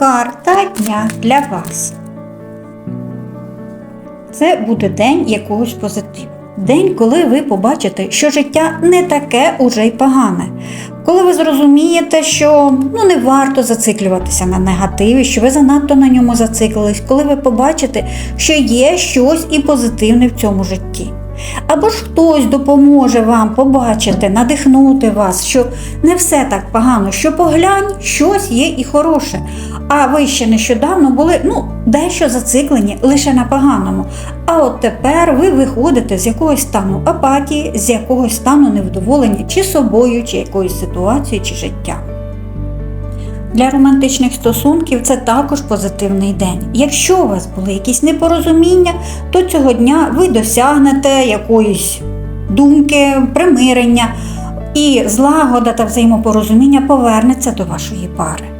карта дня для вас. Це буде день якогось позитиву. День, коли ви побачите, що життя не таке уже й погане. Коли ви зрозумієте, що ну, не варто зациклюватися на негативі, що ви занадто на ньому зациклились, коли ви побачите, що є щось і позитивне в цьому житті. Або ж хтось допоможе вам побачити, надихнути вас, що не все так погано, що поглянь, щось є і хороше. А ви ще нещодавно були ну, дещо зациклені лише на поганому. А от тепер ви виходите з якогось стану апатії, з якогось стану невдоволення чи собою, чи якоюсь ситуацією, чи життям. Для романтичних стосунків це також позитивний день. Якщо у вас були якісь непорозуміння, то цього дня ви досягнете якоїсь думки, примирення, і злагода та взаємопорозуміння повернеться до вашої пари.